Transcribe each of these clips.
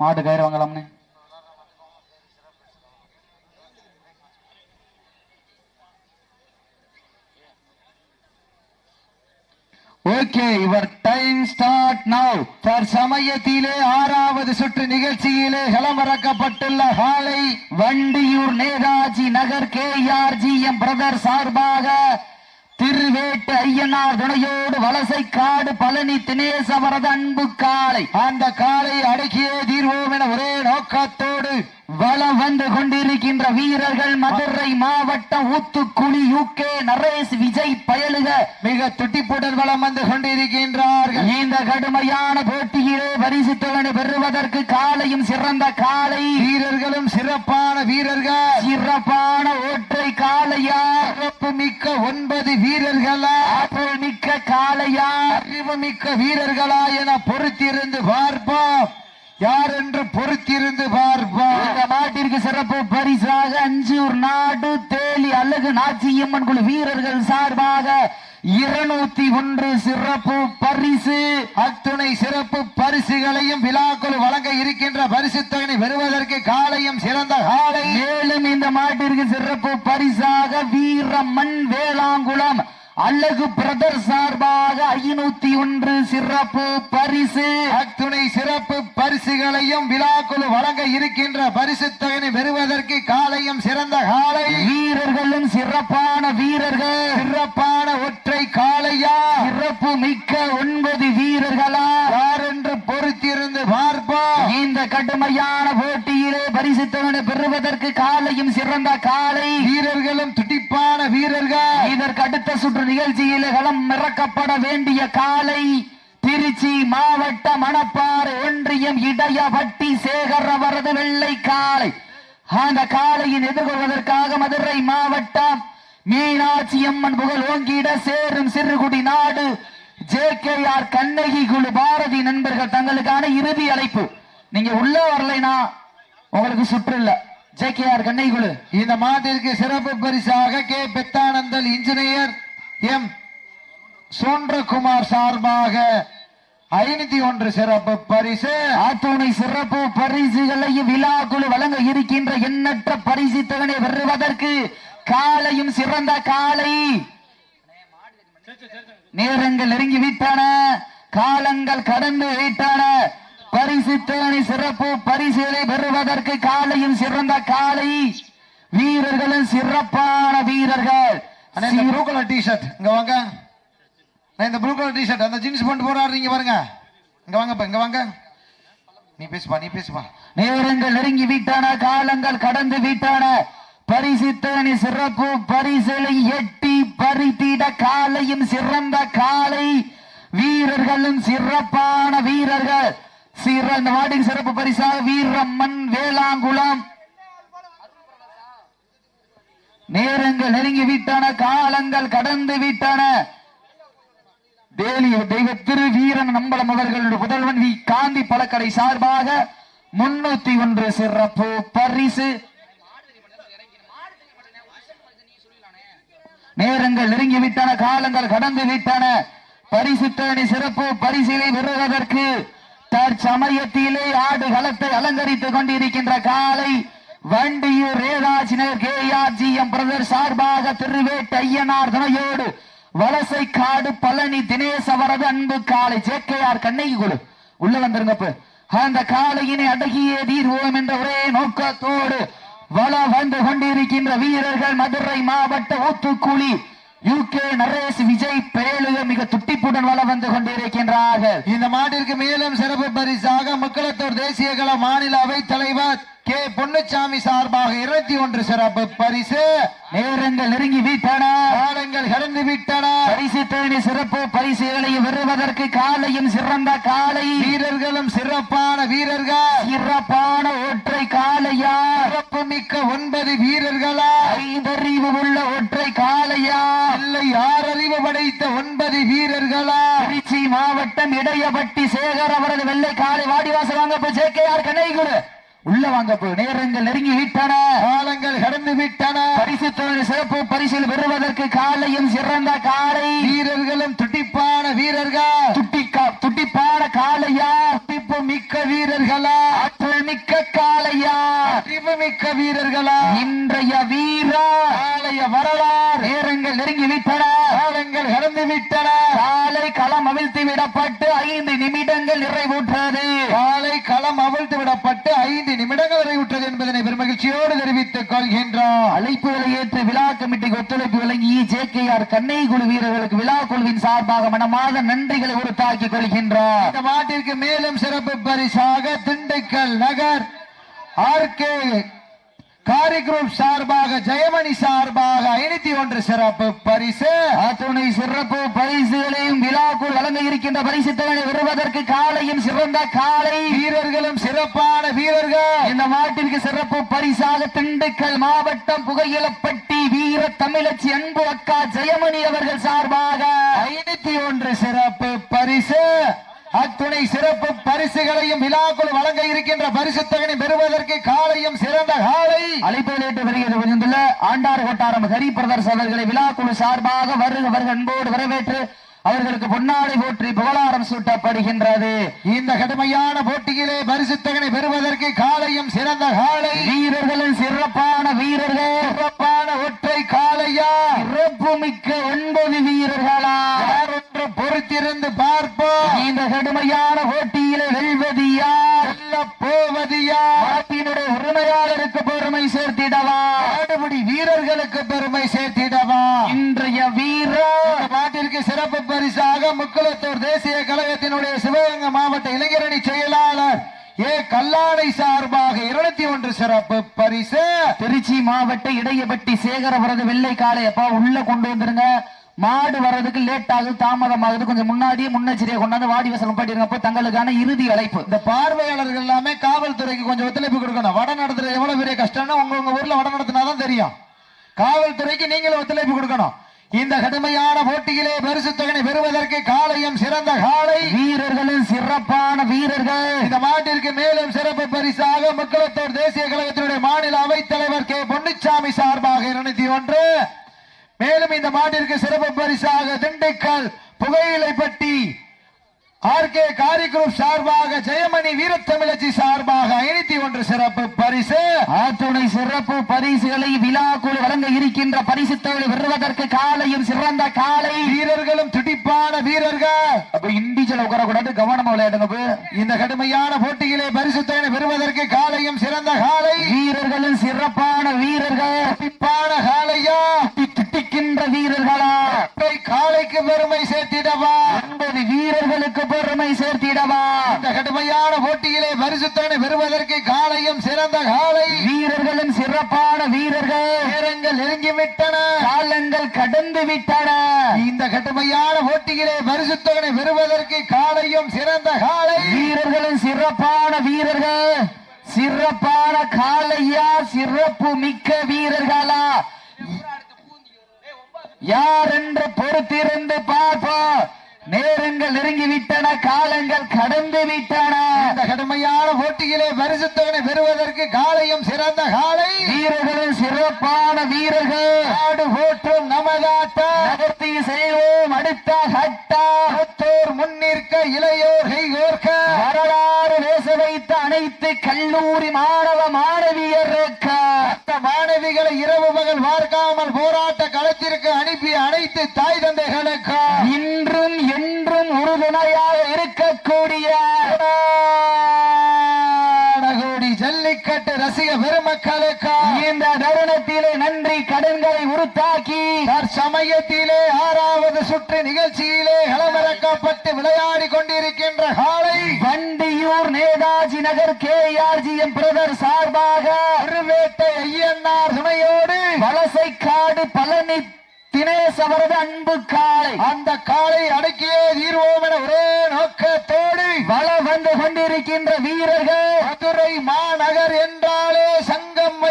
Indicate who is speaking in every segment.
Speaker 1: மாட்டு கயிறு வாங்கலாம்னு. Okay your time start now தற்சமயத்திலே ஆறாவது சுற்று நிகழ்ச்சியிலே களமிறக்கப்பட்டுள்ள காலை Vandiyur Netaji Nagar K R G M brother சார்பாக திருவேட்டு ஐயனார் துணையோடு வலசை காடு பழனி தினேசவரது அன்பு காளை. அந்த காலை அடக்கியே தீர்வோம் என ஒரே நோக்கத்தோடு வளம் வந்து கொண்டிருக்கின்ற வீரர்கள் மதுரை மாவட்டம் ஊத்துக்குழி யூகே நரேஷ் விஜய் பயலுக மிக துட்டிப்புடன் வளம் வந்து கொண்டிருக்கின்றார்கள். இந்த கடுமையான போட்டியிலே பரிசு தொகை பெறுவதற்கு காலையும் சிறந்த காலை வீரர்களும் சிறப்பான வீரர்கள். சிறப்பான ஒற்றை காலையா சிறப்பு மிக்க ஒன்பது வீரர்களா? ஆற்றல் மிக்க காளையா? அறிவு மிக்க வீரர்களா என பொறுத்திருந்து பார்ப்போம். யார் என்று பொறுத்திருந்து பார்ப்போம்? இந்த நாட்டிற்கு சிறப்பு பரிசாக அஞ்சூர் நாடு தேலி அழகு நாச்சியம்மன் குழு வீரர்கள் சார்பாக இருநூத்தி ஒன்று சிறப்பு பரிசு. அத்துணை சிறப்பு பரிசுகளையும் விழாக்குழு வழங்க இருக்கின்ற பரிசு தொகை பெறுவதற்கு காலையும் சிறந்த காலை மேலும் இந்த மாட்டிற்கு சிறப்பு வீரமன் வேளாங்குளம் அழகு பிரதர் சார்பாக ஐநூத்தி ஒன்று சிறப்பு பரிசு. அத்துணை சிறப்பு பரிசுகளையும் விழாக்குழு வழங்க இருக்கின்ற பரிசு தொகை பெறுவதற்கு காலையும் சிறந்த காலை. வீரர்களும் சிறப்பான வீரர்கள். சிறப்பான ஒற்றை காளையா. சிறப்பு மிக்க ஒன்பது வீரர்களா. யாரென்று பொறுத்திருந்து பார்ப்போம். இந்த கடுமையான போட்டியிலே பரிசு தொகை பெறுவதற்கு காலையும் சிறந்த காலை. வீரர்களும் வீரர்கள் இதற்கு அடுத்த சுற்று நிகழ்ச்சியில் களம் இறக்கப்பட வேண்டிய காலை திருச்சி மாவட்ட மணப்பாறை ஒன்றியம் இடையபட்டி சேகர் அவரது வெள்ளை காலை. அந்த காலையின் எதிர்கொள்வதற்காக மதுரை மாவட்டம் மீனாட்சி அம்மன் புகழ் ஓங்கிட சேரும் சிறுகுடி நாடு. ஜே கே ஆர் கண்ணகி குழு பாரதி நண்பர்கள் தங்களுக்கான இறுதி அழைப்பு. நீங்க உள்ள வரலைனா உங்களுக்கு சுற்று இல்லை. ஜே கே ஆர் குழு
Speaker 2: இந்த மாட்டிற்கு சிறப்பு பரிசாக கே. Pethanandal engineer M. சோன்றகுமார் சார்பாக ஐநூத்தி ஒன்று சிறப்பு பரிசு.
Speaker 1: ஆத்தோனை சிறப்பு பரிசுகளையும் விழா குழு வழங்க இருக்கின்ற எண்ணற்ற பரிசு தகனை வருவதற்கு காலையும் சிறந்த காலை. நேரங்கள் நெருங்கி விட்டன காலங்கள் கடந்து விட்டன. பரிசு தொகை சிறப்பு பரிசுகளை பெறுவதற்கு காலையும் சிறந்த காலை. வீரர்களும் சிறப்பான வீரர்கள்.
Speaker 2: ப்ளூ கலர் டிஷர்ட் இங்க வாங்க. இந்த ப்ளூ கலர் டிஷர்ட் அந்த ஜீன்ஸ் பண்ணிட்டு போறாரு நீங்க பாருங்க. இங்க வாங்க இங்க வாங்க. நீ பேசுப்பா நீ பேசுப்பா.
Speaker 1: நேரங்கள் நெருங்கி விட்டன காலங்கள் கடந்து விட்டன பரிசு தேனி சிறப்பு பரிசுகளை எட்டி பறித்திட காலையும் சிறந்த காலை. வீரர்களும் சிறப்பான வீரர்கள். சீரா இந்த மாட்டின் சிறப்பு பரிசாக வீரம்மன் வேளாங்குளம். நேரங்கள் நெருங்கி விட்டன காலங்கள் கடந்து விட்டன. தேலிய தெய்வ திரு வீரன் நம்பலம் அவர்களுடைய புதல்வன் வி. காந்தி பழக்கடை சார்பாக முன்னூத்தி ஒன்று சிறப்பு பரிசு. நேரங்கள் நெருங்கி விட்டன காலங்கள் கடந்து விட்டன. பரிசு தேனி சிறப்பு பரிசிலை பெறுவதற்கு தற்சமயத்திலே ஆடு களத்தை அலங்கரித்துக் கொண்டிருக்கின்ற காலை Vandiyur ரேதாஜினர் K R G M brother சார்பாக திருவேட்டு ஐயனார் துணையோடு வலசை காடு பழனி தினேஷ் அவரது அன்பு காலை ஜே கே ஆர் கண்ணகி குழு. உள்ள வந்துருங்கப்பு. அந்த காளையினை அடகியே தீர்வோம் என்ற ஒரே நோக்கத்தோடு வள வந்து கொண்டிருக்கின்ற வீரர்கள் மதுரை மாவட்ட ஊத்துக்குழி யூகே நரேஷ் விஜய் பேழுக மிக துட்டிப்புடன் வள வந்து கொண்டிருக்கின்றார்கள்.
Speaker 2: இந்த மாட்டிற்கு மேலும் சிறப்பு பரிசாக மக்களத்தோர் தேசிய கல மாநில அவைத் தலைவர் கே பொன்னுச்சாமி சார்பாக இருபத்தி ஒன்று சிறப்பு பரிசு.
Speaker 1: நேரங்கள் நெருங்கி விட்டன.
Speaker 2: காலங்கள் கடந்து விட்டன.
Speaker 1: பரிசு தேனி சிறப்பு பரிசுகளை பெறுவதற்கு காலையும் சிறந்த காலை.
Speaker 2: வீரர்களும் சிறப்பான வீரர்கள்.
Speaker 1: சிறப்பான ஒற்றை காலையா
Speaker 2: சிறப்பு மிக்க ஒன்பது வீரர்களா.
Speaker 1: ஐந்தறிவு உள்ள ஒற்றை காலையா
Speaker 2: இல்லை ஆறறிவு படைத்த ஒன்பது வீரர்களா.
Speaker 1: திருச்சி மாவட்டம் இடையபட்டி சேகர் அவரது வெள்ளை காலை வாடிவாசல் வாங்க ஜே கே ஆர் கண்ணைக்குழு உள்ள வாங்க நேரங்கள் நெருங்கி விட்டன.
Speaker 2: காலங்கள் கடந்து விட்டன.
Speaker 1: பரிசு சிறப்பு பரிசில் பெறுவதற்கு காலையும் சிறந்த காலை.
Speaker 2: வீரர்களும் துடிப்பான வீரர்கள்.
Speaker 1: துட்டி கா- துட்டிப்பான காளையா?
Speaker 2: துடிப்பு மிக்க வீரர்களா?
Speaker 1: அத்துணை
Speaker 2: மிக்க வீரர்களா?
Speaker 1: இன்றைய வீரா
Speaker 2: நாளைய வரலாறு.
Speaker 1: நேரங்கள் நெருங்கி விட்டன.
Speaker 2: காலங்கள் கடந்து விட்டன.
Speaker 1: காலை களம் அவிழ்த்து விடப்பட்டு ஐந்து நிமிடங்கள் நிறைவுற்றது.
Speaker 2: காலை களம் அவிழ்த்து விடப்பட்டு ஐந்து மகிழ்ச்சியோடு தெரிவித்துக் கொள்கின்றோம்.
Speaker 1: அழைப்புகளை ஏற்று விழா கமிட்டிக்கு ஒத்துழைப்பு வழங்கி ஜே கே ஆர் கண்ணை குழு வீரர்களுக்கு விழா குழுவின் சார்பாக மனமாத நன்றிகளை உறுத்தாக்கிக் கொள்கின்றோம்.
Speaker 2: இந்த மாட்டிற்கு மேலும் சிறப்பு பரிசாக திண்டுக்கல் நகர் ஆர்கே காரி குரூப் சார்பாக ஜெயமணி சார்பாக ஐநூத்தி ஒன்று சிறப்பு பரிசு.
Speaker 1: அத்துணை சிறப்பு வழங்க இருக்கின்ற பரிசு தொகையை பெறுவதற்கு காலையும் சிறந்த காலை.
Speaker 2: வீரர்களும் சிறப்பான வீரர்கள்.
Speaker 1: இந்த மாட்டிற்கு சிறப்பு பரிசாக திண்டுக்கல் மாவட்டம் புகையிலப்பட்டி வீர தமிழச்சி அன்பு அக்கா ஜெயமணி அவர்கள் சார்பாக.
Speaker 2: ஐநூத்தி ஒன்று சிறப்பு பரிசு. அத்துணை சிறப்பு பரிசுகளையும் விழாக்குள் வழங்க இருக்கின்ற பரிசு தொகையை பெறுவதற்கு காலையும் சிறந்த காலை.
Speaker 1: அழைப்புகளேற்று வருகிறது புரிந்துள்ள ஆண்டார் கொட்டாரம் ஹரி பிரதர்ஸ் அவர்களை விழாக்குழு சார்பாக வருக வருக அன்போடு வரவேற்று அவர்களுக்கு பொன்னாடை போற்றி புகழாரம் சூட்டப்படுகின்றது.
Speaker 2: இந்த கடுமையான போட்டியிலே பரிசுத்தகனை பெறுவதற்கு காலையும் சிறந்த காலை.
Speaker 1: வீரர்களின் சிறப்பான வீரர்கள்
Speaker 2: சிறப்பான ஒற்றை காலையா
Speaker 1: சிறப்பு மிக்க ஒன்பது வீரர்களா
Speaker 2: யாரொன்று பொறுத்திருந்து பார்ப்போம்
Speaker 1: இந்த கடுமையான போட்டியிலே வெல்வது யார்
Speaker 2: வெல்ல போவது யார்
Speaker 1: நாட்டினுடைய உரிமையாளருக்கு பெருமை சேர்த்திடவா
Speaker 2: ஆடுபடி வீரர்களுக்கு பெருமை சேர்த்திடவா
Speaker 1: இன்றைய வீரர்
Speaker 2: இந்த நாட்டிற்கு சிறப்பு பரிசாக முக்குளத்தூர் தேசிய கழகத்தினுடைய சிவகங்கை மாவட்ட இளைஞரணி செயலாளர் ஏ கல்லாடை சார்பாக இருநூத்தி ஒன்று சிறப்பு பரிசு.
Speaker 1: திருச்சி மாவட்ட இடையப்பட்டி சேகரபுரது வெள்ளை காளை அப்பா உள்ள கொண்டு வந்துருங்க. மாடு வர்றதுக்கு லேட் ஆகுது தாமதம் ஆகுது கொஞ்சம் முன்னாடியே முன்னெச்சரிக்கை கொண்டாந்து வாடி வசலம் பாட்டிருங்க அப்போ. தங்களுக்கான இறுதி அழைப்பு.
Speaker 2: இந்த பார்வையாளர்கள் எல்லாமே காவல்துறைக்கு கொஞ்சம் ஒத்துழைப்பு கொடுக்கணும். வட நடத்துறது எவ்வளவு பெரிய கஷ்டம்னு உங்க உங்க ஊர்ல வட நடத்தினாதான் தெரியும். காவல்துறைக்கு நீங்களும் ஒத்துழைப்பு கொடுக்கணும். இந்த கடுமையான போட்டியிலே பரிசு தொகை பெறுவதற்கு காலையும் சிறந்த காலை
Speaker 1: வீரர்களின் சிறப்பான வீரர்கள்.
Speaker 2: இந்த மாட்டிற்கு மேலும் சிறப்பு பரிசாக முக்குளத்தூர் தேசிய கழகத்தினுடைய மாநில அவைத் தலைவர் கே. பொன்னுச்சாமி சார்பாக இருநூத்தி ஒன்று. மேலும் இந்த மாட்டிற்கு சிறப்பு பரிசாக திண்டுக்கல் புகையிலைப்பட்டி ஆர் கே காரி குரூப் சார்பாக ஜெயமணி வீரத்தமிழச்சி சார்பாக ஐநூத்தி ஒன்று சிறப்பு பரிசு
Speaker 1: ஆத்துணை சிறப்பு பரிசுகளை விழாக்குழு வழங்க இருக்கின்ற பரிசு தொகை பெறுவதற்கு காலையும் சிறந்த காலை
Speaker 2: வீரர்களும் துடிப்பான வீரர்கள்.
Speaker 1: அப்ப இண்டிஜுவல் உட்காரக்கூடாது கவனமா விளையாடுங்க அப்ப.
Speaker 2: இந்த கடுமையான போட்டியிலே பரிசு தொகை பெறுவதற்கு காலையும் சிறந்த காலை.
Speaker 1: வீரர்களின் சிறப்பான வீரர்கள்.
Speaker 2: துடிப்பான காலையா?
Speaker 1: திட்டிக்கின்ற வீரர்களா?
Speaker 2: காலைக்கு பெருமை சேர்த்திடவா?
Speaker 1: ஒன்பது வீரர்களுக்கு பெருமை சேர்த்திடவா?
Speaker 2: இந்த கடுமையான போட்டியிலே பரிசுத்தனை பெறுவதற்கு காலையும் சிறந்த காலை
Speaker 1: வீரர்களின் சிறப்பான வீரர்கள்
Speaker 2: நேரங்கள் நெருங்கிவிட்டன
Speaker 1: காலங்கள் கடந்து விட்டன.
Speaker 2: இந்த கடுமையான போட்டியிலே பரிசுத்தனை பெறுவதற்கு காலையும் சிறந்த காலை.
Speaker 1: வீரர்களின் சிறப்பான வீரர்கள் சிறப்பான காலையா சிறப்பு மிக்க வீரர்களா? யார் என்று பொறுத்திருந்து பார்ப்போம். நேரங்கள் நெருங்கி விட்டன காலங்கள் கடந்து விட்டன
Speaker 2: இந்த கடுமையான போட்டியிலே பரிசுத்தனை பெறுவதற்கு காலையும் சிறந்த காலை.
Speaker 1: வீரர்களின் சிறப்பான வீரர்கள்.
Speaker 2: நாடு போற்றும்
Speaker 1: நகர்த்தி செய்வோம் அடுத்த கட்டா.
Speaker 2: மூத்தோர் முன்னிற்க இளையோர் கைகோர்க்க.
Speaker 1: வரலாறு பேச வைத்த அனைத்து கல்லூரி மாணவ மாணவியருக்கு
Speaker 2: மற்ற மாணவிகளை இரவு பகல் பார்க்காமல் போராட்ட களத்திற்கு அனுப்பிய அனைத்து தாய் தந்தைகளுக்கு.
Speaker 1: இன்றும் என்றும் உறுதுணையாக இருக்கக்கூடிய
Speaker 2: பெருமக்களுக்கு
Speaker 1: இந்த தருணத்திலே நன்றி கடன்களை உருத்தாக்கி
Speaker 2: தற்சமயத்திலே ஆறாவது சுற்று நிகழ்ச்சியிலே களமிறக்கப்பட்டு விளையாடி கொண்டிருக்கின்ற காலை
Speaker 1: Vandiyur Netaji Nagar K M brother சார்பாக
Speaker 2: திருவேட்டை ஐயன்னார் துணையோடு
Speaker 1: வலசைக்காடு பழனி தினேஷ் அவரது அன்பு காளை.
Speaker 2: அந்த காலை அடக்கியே தீர்வோம் என ஒரே நோக்கத்தோடு
Speaker 1: வள வந்து கொண்டிருக்கின்ற வீரர்கள்
Speaker 2: மதுரை மாநகர் என்றாலே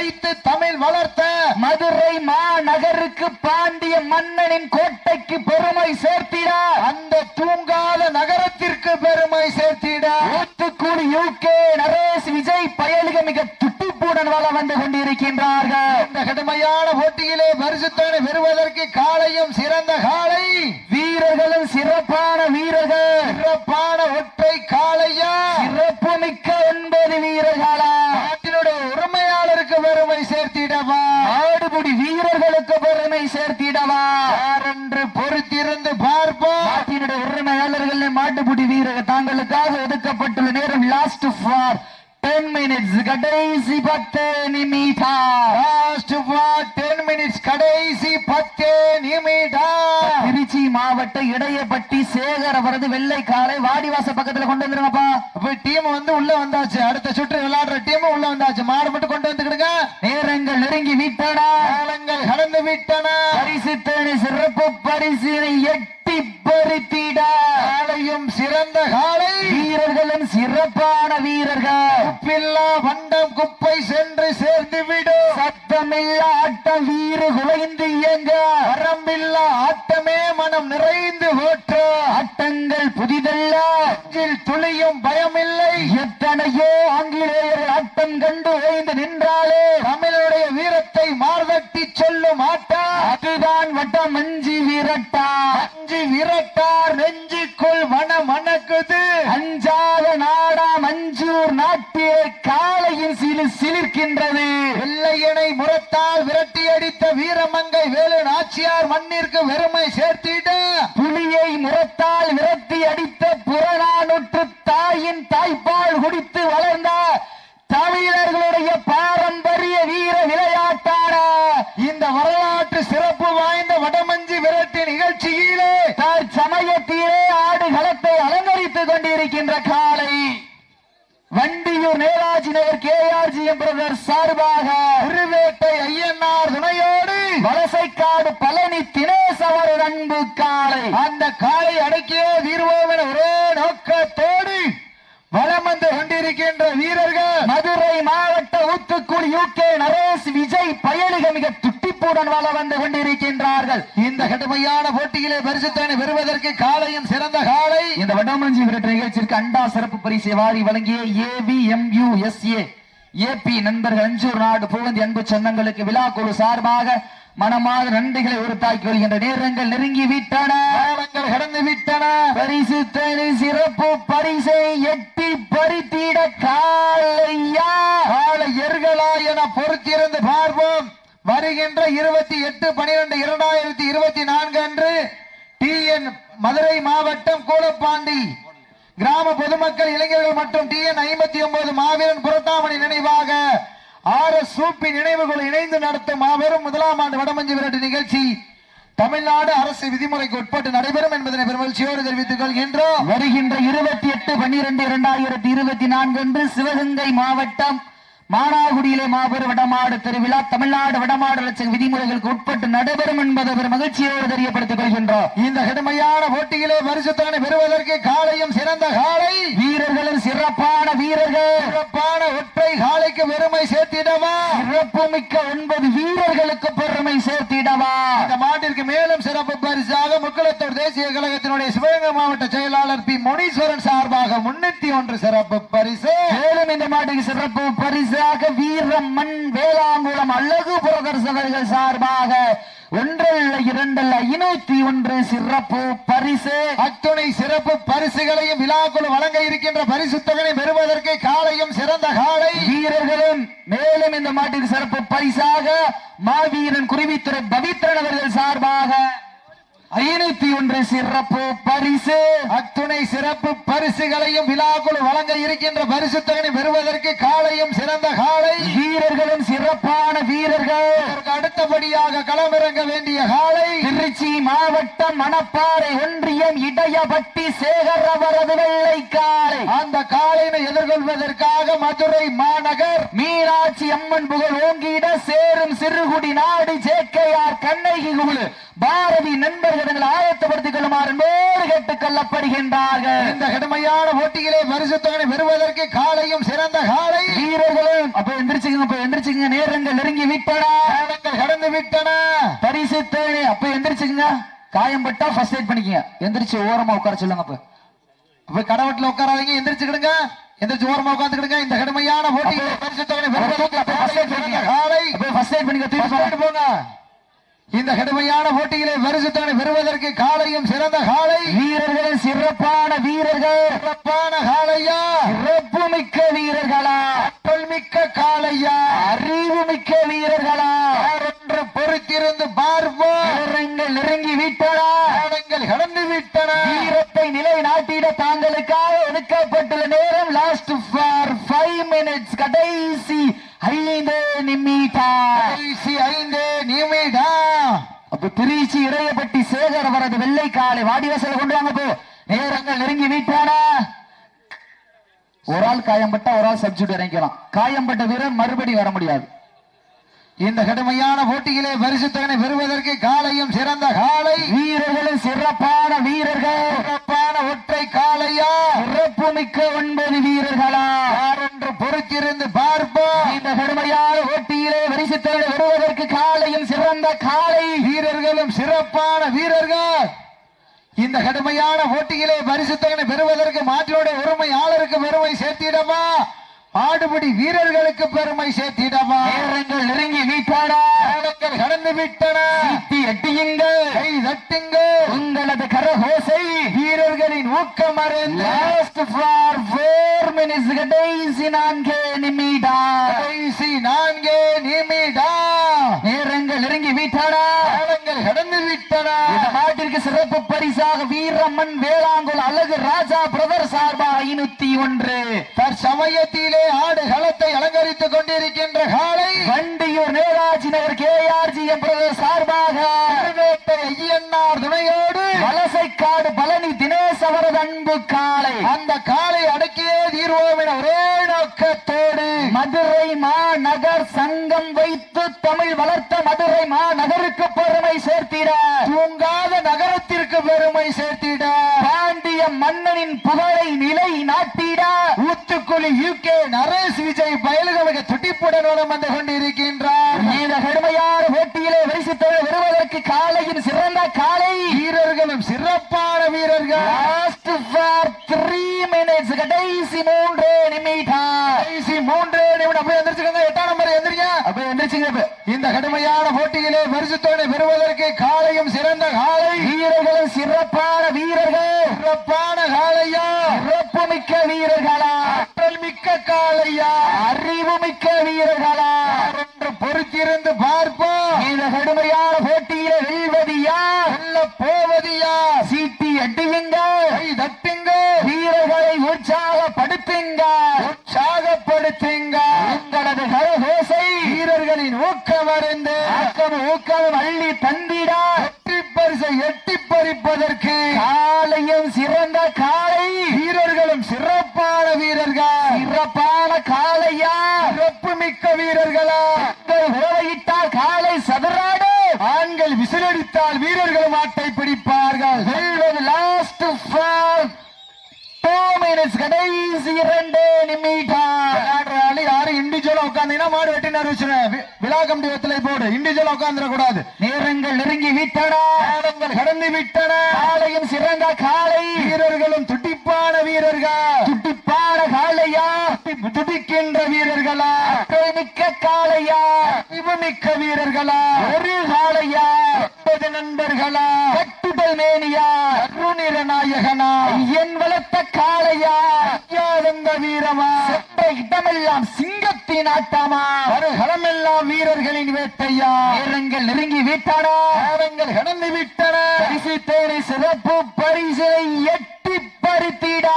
Speaker 2: வைத்து தமிழ் வளர்த்த
Speaker 1: மதுரை மாநகருக்கு பாண்டிய மன்னனின் கோட்டைக்கு பெருமை சேர்த்திட.
Speaker 2: அந்த தூங்காத நகரத்திற்கு பெருமை சேர்த்திட.
Speaker 1: ஊத்துக்குடி யூகே நரேஷ் விஜய் பயலுக மிக துட்டிப்புடன் வள வந்து கொண்டிருக்கின்றார்கள்.
Speaker 2: இந்த கடுமையான போட்டியிலே பரிசுத்தனை பெறுவதற்கு காலையும் சிறந்த காலை.
Speaker 1: வீரர்களும் சிறப்பான வீரர்கள்.
Speaker 2: சிறப்பான ஒற்றை கால
Speaker 1: சிறப்பு மிக்க ஒன்பது வீரர்களா
Speaker 2: நாட்டினுடைய உரிமையாளருக்கு பெருமை
Speaker 1: மாடுபிடி வீரர்களுக்கு பெருமை சேர்த்திடவா
Speaker 2: யாரென்று பொறுத்திருந்து பார்ப்போம்
Speaker 1: நாட்டினுடைய உரிமையாளர்கள் மாட்டுப்பிடி வீரர் தாங்களுக்காக ஒதுக்கப்பட்டுள்ள நேரம் லாஸ்ட் ஃபார் டென் மினிட்ஸ் கடைசி பத்து நிமிடம்.
Speaker 2: லாஸ்ட் ஃபார் டென் மினிட்ஸ் கடைசி பத்து நிமிடம்.
Speaker 1: திருச்சி மாவட்ட இடையப்பட்டி சேகர் அவரது வெள்ளை காலை வாடிவாச பக்கத்துல கொண்டு வந்துருங்கப்பா.
Speaker 2: இப்ப டீம் வந்து உள்ள வந்தாச்சு. அடுத்த சுற்று விளையாடுற டீம் உள்ள வந்தாச்சு. மாடு மட்டும் கொண்டு வந்துக்கிடுங்க.
Speaker 1: நேரங்கள் நெருங்கி விட்டன.
Speaker 2: காலங்கள் கடந்து விட்டன.
Speaker 1: பரிசு தேனி சிறப்பு பரிசினை எட்டி பறித்திட
Speaker 2: காலையும் சிறந்த காலை
Speaker 1: வீரர்களும் சிறப்பான வீரர்கள்.
Speaker 2: குப்பில்லா வண்டம் குப்பை சென்று
Speaker 1: மஞ்சூர் காலையின் சிலு சிலிர்க்கின்றது.
Speaker 2: வெள்ளையனை முரத்தால் விரட்டி அடித்த வீரமங்கை வேலு நாச்சியார் மண்ணிற்கு வெறுமை சேர்த்திட.
Speaker 1: புலியை முரத்தால் விரட்டி அடித்த புறநானூற்று தாயின் தாய்ப்பால் குடித்து வளர்ந்த தமிழர் பாரம்பரிய வீர விளையாட்டான
Speaker 2: இந்த வரலாற்று சிறப்பு வாய்ந்த வடமஞ்சி விரட்டு நிகழ்ச்சியிலே
Speaker 1: தற்சமயத்திலே ஆடுகளத்தை அலங்கரித்துக் கொண்டிருக்கின்ற காலை வண்டியூர் நேராஜி நகர் கேஆர்ஜிஎம் பிரதர் சார்பாக
Speaker 2: திருவேட்டை ஐயனார் துணையோடு
Speaker 1: வலசைக்காடு பழனி தினேஷ் அவரது அன்பு காலை.
Speaker 2: அந்த காலை அடக்கியே தீர்வோம் என ஒரே நோக்கத்தோடு வலம் வந்து கொண்டிருக்கின்ற வீரர்கள்
Speaker 1: இருக்கக்கூடிய யூகே நரேஷ் விஜய் பயணிக மிக துட்டிப்புடன் வள வந்து கொண்டிருக்கின்றார்கள்.
Speaker 2: இந்த கடுமையான போட்டியிலே பரிசுத்தனை பெறுவதற்கு காலையும் சிறந்த காலை.
Speaker 1: இந்த வடமஞ்சி விரட்டு நிகழ்ச்சிக்கு அண்டா சிறப்பு பரிசை வாரி வழங்கிய ஏவி எம்யூ ஏபி நண்பர்கள் அஞ்சூர் நாடு புகழ்ந்தி அன்பு சொந்தங்களுக்கு விழா குழு சார்பாக மனமாத நன்றிகளை உறுத்தாக்கி வருகின்ற நேரங்கள் நெருங்கி விட்டன
Speaker 2: காலங்கள் கடந்து விட்டன
Speaker 1: பரிசு தேனி சிறப்பு பரிசை எட்டி பறித்திட காலையா?
Speaker 2: காலை எர்களா என பொறுத்திருந்து பார்ப்போம். வருகின்ற இருபத்தி எட்டு பனிரெண்டு இரண்டாயிரத்தி இருபத்தி நான்கு அன்று டிஎன் மதுரை மாவட்டம் கூலப்பாண்டி கிராம பொதுமக்கள் இளைஞர்கள் மற்றும் டிஎன் ஐம்பத்தி ஒன்பது மாவீரன் புரட்டாமணி நினைவாக ஆர் எஸ் சூப்பி நினைவுகள் இணைந்து நடத்தும் மாபெரும் முதலாம் ஆண்டு வடமஞ்சி விரட்டு நிகழ்ச்சி தமிழ்நாடு அரசு விதிமுறைக்கு உட்பட்டு நடைபெறும் என்பதனை பெருமகிழ்ச்சியோடு தெரிவித்துக் கொள்கின்றோம்.
Speaker 1: வருகின்ற இருபத்தி எட்டு பன்னிரண்டு இரண்டாயிரத்தி இருபத்தி நான்கு அன்று சிவகங்கை மாவட்டம் மானாகுடியிலே மாபெரும் வடமாடு திருவிழா தமிழ்நாடு வடமாடு லட்சம் விதிமுறைகளுக்கு உட்பட்டு நடைபெறும் என்பதை பெரும் மகிழ்ச்சியோடு தெரியப்படுத்திக் கொள்கின்றோம்
Speaker 2: இந்த கடுமையான போட்டியிலே பரிசுத்தானை பெறுவதற்கு காலையும் சிறந்த காலை.
Speaker 1: வீரர்களும் சிறப்பான வீரர்கள்.
Speaker 2: சிறப்பான ஒற்றை காலைக்கு பெருமை சேர்த்திடவா?
Speaker 1: சிறப்பு மிக்க ஒன்பது வீரர்களுக்கு பெருமை சேர்த்திடவா?
Speaker 2: இந்த மாட்டிற்கு மேலும் சிறப்பு பரிசாக முக்குளத்தூர் தேசிய கழகத்தினுடைய சிவகங்கை மாவட்ட செயலாளர் பி. முனீஸ்வரன் சார்பாக முன்னூத்தி ஒன்று சிறப்பு பரிசு.
Speaker 1: மேலும் இந்த மாட்டுக்கு சிறப்பு பரிசு. பரிசாக வீரம்மன் வேளாங்குளம் அழகு புரதர்ஸ் சார்பாக ஒன்றல்ல இரண்டல்ல ஐநூத்தி ஒன்று சிறப்பு பரிசு.
Speaker 2: அத்துணை சிறப்பு பரிசுகளையும் விழாக்குழு வழங்க இருக்கின்ற பரிசு தொகையை பெறுவதற்கு காலையும் சிறந்த காலை.
Speaker 1: வீரர்களும் மேலும் இந்த மாட்டின் சிறப்பு பரிசாக மாவீரன் குருவித்துறை பவித்ரன் ஐநூத்தி ஒன்று சிறப்பு பரிசு.
Speaker 2: அத்துணை சிறப்பு பரிசுகளையும் விழாக்குழு வழங்க இருக்கின்ற பரிசு தொகை பெறுவதற்கு காலையும் சிறந்த காலை.
Speaker 1: வீரர்களும் சிறப்பான வீரர்கள்.
Speaker 2: அடுத்தபடியாக களமிறங்க வேண்டிய காலை.
Speaker 1: திருச்சி மாவட்டம் மணப்பாறை ஒன்றியம் இடையபட்டி சேகர் அவரது வெள்ளைக்காலை.
Speaker 2: அந்த காலையினை எதிர்கொள்வதற்காக மதுரை மாநகர்
Speaker 1: மீனாட்சி அம்மன் புகழ் ஓங்கிட சேரும் சிறுகுடி நாடு ஜேக்கையார் கண்ணகி குழு. பாரதி நண்பர்கள் ஆயத்தப்படுத்திக் கொள்ளுமாறு மேடு கேட்டுக் கொள்ளப்படுகின்றார்கள்.
Speaker 2: இந்த கடுமையான போட்டியிலே பரிசு தொகை பெறுவதற்கு காலையும் சிறந்த காலை.
Speaker 1: வீரர்களும் அப்ப எந்திரிச்சுங்க அப்ப எந்திரிச்சுங்க நேரங்கள் நெருங்கி விட்டன.
Speaker 2: கடந்து விட்டன.
Speaker 1: பரிசு அப்ப எந்திரிச்சுங்க காயம் பட்டா ஃபர்ஸ்ட் எய்ட் பண்ணிக்கங்க. எந்திரிச்சு ஓரமா உட்கார சொல்லுங்க அப்ப.
Speaker 2: அப்ப கடவுட்ல உட்காராதீங்க எந்திரிச்சுக்கிடுங்க எந்திரிச்சு ஓரமா உட்காந்துக்கிடுங்க இந்த கடுமையான போட்டியிலே பரிசு தொகை பெறுவதற்கு காலை
Speaker 1: போங்க.
Speaker 2: இந்த கடுமையான போட்டியிலே வருஷத்தானை பெறுவதற்கு காலையும் சிறந்த காலை
Speaker 1: வீரர்கள் சிறப்பான வீரர்கள்.
Speaker 2: சிறப்பான காலையா
Speaker 1: சிறப்பு மிக்க வீரர்களா?
Speaker 2: ஆற்றல் மிக்க காலையா
Speaker 1: அறிவு மிக்க வீரர்களா?
Speaker 2: என்று
Speaker 1: பொறுத்திருந்து பார்ப்போம். நெருங்கி விட்டனா.
Speaker 2: காலங்கள் கடந்து விட்டன.
Speaker 1: வீரத்தை நிலை நாட்டிட தாங்களுக்காக ஒதுக்கப்பட்டுள்ள நேரம் லாஸ்ட் ஃபார் ஃபைவ் மினிட்ஸ் கடைசி வெள்ளை காலை வாடிவாசல கொண்டு வாங்க போ. நேரங்கள் நெருங்கி வீட்டானா. ஒரு ஆள் காயம்பட்டா ஒரு ஆள் சப்ஜெக்ட் இறங்கிக்கலாம். காயம்பட்ட வீரர் மறுபடி வர முடியாது.
Speaker 2: இந்த கடுமையான போட்டியிலே பரிசுத்தகனை பெறுவதற்கு காலையும் சிறந்த காலை
Speaker 1: வீரர்களும் சிறப்பான வீரர்கள்.
Speaker 2: சிறப்பான ஒற்றை காளையா?
Speaker 1: சிறப்பு மிக்க ஒன்பது வீரர்களா?
Speaker 2: யாரென்று பொறுத்திருந்து பார்ப்போம்.
Speaker 1: இந்த கடுமையான போட்டியிலே வரிசைத்தோடு வருவதற்கு காலையும் சிறந்த காலை
Speaker 2: வீரர்களும் சிறப்பான வீரர்கள். இந்த கடுமையான போட்டியிலே பரிசுத்தகனை பெறுவதற்கு மாற்றோடைய உரிமையாளருக்கு பெருமை சேர்த்திடமா மாடுபிடி வீரர்களுக்கு பெருமை சேர்த்திடமா
Speaker 1: நேரங்கள் நெருங்கி
Speaker 2: காலங்கள் கடந்து விட்டன.
Speaker 1: எட்டியுங்கள்.
Speaker 2: கை தட்டுங்கள்.
Speaker 1: உங்களது கரகோசை.
Speaker 2: வீரர்களின் ஊக்கம் அறிந்து
Speaker 1: ஃபார் ஃபோர் மினிட்ஸ் கடைசி நான்கு நிமிடம்
Speaker 2: கடைசி நான்கே நிமிடம்
Speaker 1: நேரங்கள் நெருங்கி
Speaker 2: காலங்கள் கடந்து விட்டன.
Speaker 1: இந்த சிறப்பு பரிசாக வீரம்மன் வேளாங்குள் அழகு ராஜா பிரதர் சார்பாக ஐநூத்தி ஒன்று.
Speaker 2: தற்சமயத்திலே ஆடு களத்தை அலங்கரித்துக் கொண்டிருக்கின்ற காலை
Speaker 1: வண்டியூர் நேராஜி நகர் K R G M brother சார்பாக
Speaker 2: ஐயன்னார் துணையோடு
Speaker 1: வலசைக்காடு பழனி தினேஷ் அவரது அன்பு காலை
Speaker 2: அந்த காலை அடக்கியே தீர்வோம் என ஒரே நோக்கத்தோடு
Speaker 1: மதுரை மாநகர் சங்கம் வைத்து தமிழ் வளர்த்த மதுரை மாநகருக்கு பெருமை சேர்த்திட
Speaker 2: தூங்க நகரத்திற்கு பெருமை சேர்த்திட
Speaker 1: பாண்டிய மன்னனின் புகழை நிலை நாட்டிட
Speaker 2: ஊத்துக்குழி யூகே நரேஷ் விஜய் பயல்களுக்கு துடிப்புடன் வளம் வந்து கொண்டிருக்கின்றார்.
Speaker 1: இந்த கடுமையான போட்டியிலே வரிசைத்தோடு வருவதற்கு காலையின் சிறந்த காலை.
Speaker 2: வீரர்களும் சிறப்பான வீரர்கள்.
Speaker 1: லாஸ்ட் ஃபார் த்ரீ மினிட்ஸ் கடைசி மூன்று நிமிடம்.
Speaker 2: கடைசி மூன்று நிமிடம். அப்படியே
Speaker 1: அப்ப எந்திரிச்சுங்க.
Speaker 2: இந்த கடுமையான போட்டியிலே பரிசுத்தோனை பெறுவதற்கு காலையும் சிறந்த காலை.
Speaker 1: வீரர்களும் சிறப்பான வீரர்கள்.
Speaker 2: சிறப்பான காலையா?
Speaker 1: சிறப்பு மிக்க வீரர்களா?
Speaker 2: ஆற்றல் மிக்க காலையா?
Speaker 1: அறிவு மிக்க வீரர்களா?
Speaker 2: என்று பொறுத்திருந்து பார்ப்போம்.
Speaker 1: இந்த கடுமையான போட்டியிலே வெல்வது யார்
Speaker 2: சொல்ல போவதியா
Speaker 1: சீட்டி அடியுங்க
Speaker 2: கை தட்டுங்க
Speaker 1: வீரர்களை உற்சாகப்படுத்துங்க
Speaker 2: உற்சாகப்படுத்துங்க
Speaker 1: உங்களது கரகோசை
Speaker 2: வீரர்களின் ஊக்கம்
Speaker 1: ஆக்கம் ஊக்கம் அள்ளி தந்திட.
Speaker 2: வெற்றி பரிசை எட்டி பறிப்பதற்கு
Speaker 1: காலையும் சிறந்த காலை.
Speaker 2: வீரர்களும் சிறப்பான வீரர்கள்.
Speaker 1: சிறப்பான காலையா?
Speaker 2: சிறப்பு மிக்க வீரர்களா
Speaker 1: உறவையிட்டால் காலை சதுராடு.
Speaker 2: ஆண்கள் விசிலடித்தால் வீரர்கள் மாட்டை பிடிப்பார்கள்.
Speaker 1: வெல்வது லாஸ்ட் ஃபார் டூ மினிட்ஸ் கடைசி இரண்டு நிமிடம்.
Speaker 2: யாரும் இண்டிவிஜுவலா உட்காந்தீங்கன்னா மாடு வெட்டின்னு அறிவிச்சிருவேன் விழா கமிட்டி வெத்தலை போடு. இண்டிவிஜுவலா உட்காந்துட கூடாது
Speaker 1: நேரங்கள் நெருங்கி விட்டன.
Speaker 2: காலங்கள் கடந்து விட்டன.
Speaker 1: காலையும் சிறந்த காலை.
Speaker 2: வீரர்களும் துடிப்பான வீரர்கள்?
Speaker 1: துடிப்பான காலையா
Speaker 2: துடி- துடிக்கின்ற வீரர்களா?
Speaker 1: மிக்க காலையா
Speaker 2: மிக்க வீரர்களா?
Speaker 1: ஒரு காலையா
Speaker 2: ஒன்பது நண்பர்களா?
Speaker 1: கட்டுதல் மேனியா?
Speaker 2: கருநிற நாயகனா?
Speaker 1: என் வளர்த்த காலையா
Speaker 2: ஐயாதந்த வீரமா?
Speaker 1: சென்ற இடமெல்லாம் சிங்கத்தின் ஆட்டமா?
Speaker 2: களமெல்லாம் வீரர்களின் வேட்டையா?
Speaker 1: நேரங்கள் நெருங்கி விட்டன?
Speaker 2: கடந்து விட்டன?
Speaker 1: பரிசு தேடி சிறப்பு பரிசினை எட்டி பறித்திட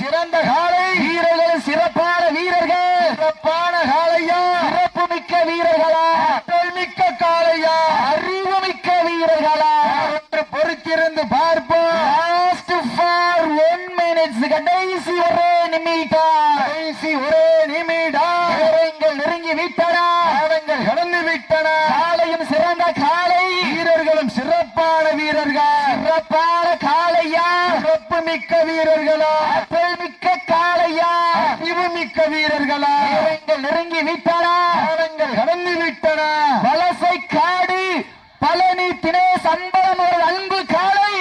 Speaker 2: சிறந்த காலை
Speaker 1: வீரர்கள் சிறப்பான வீரர்கள்.
Speaker 2: சிறப்பான காலையா
Speaker 1: சிறப்பு மிக்க வீரர்களா.
Speaker 2: ஆற்றல் மிக்க காலையா
Speaker 1: அறிவு மிக்க வீரர்களா.
Speaker 2: ஒன்று பொறுத்திருந்து பார்ப்போம்.
Speaker 1: லாஸ்ட் ஃபார் ஒன் மினிட்ஸ் கடைசி ஒரே நிமிடம்.
Speaker 2: கடைசி ஒரே நிமிடம்.
Speaker 1: நேரங்கள் நெருங்கி விட்டன.
Speaker 2: காலங்கள் கடந்து விட்டன.
Speaker 1: காலையும் சிறந்த காலை
Speaker 2: வீரர்களும் சிறப்பான வீரர்கள்.
Speaker 1: சிறப்பான
Speaker 2: மிக்க வீரர்களா?
Speaker 1: மிக்க
Speaker 2: அறிவு மிக்க வீரர்களா?
Speaker 1: நேரங்கள் நெருங்கி விட்டன
Speaker 2: காலங்கள் கடந்து விட்டன.
Speaker 1: வலசை காடு பழனி தினேஷ் அம்பலம் ஒரு அன்பு காலை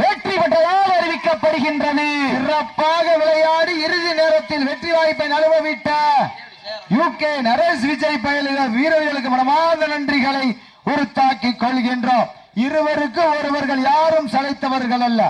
Speaker 1: வெற்றி பெற்றதாக அறிவிக்கப்படுகின்றது
Speaker 2: சிறப்பாக விளையாடி இறுதி நேரத்தில் வெற்றி வாய்ப்பை நழுவவிட்ட யூகே நரேஷ் விஜய் பயலுக வீரர்களுக்கு மனமார்ந்த நன்றிகளை உறுத்தாக்கிக் கொள்கின்றோம். இருவருக்கு ஒருவர்கள் யாரும் சளைத்தவர்கள் அல்ல.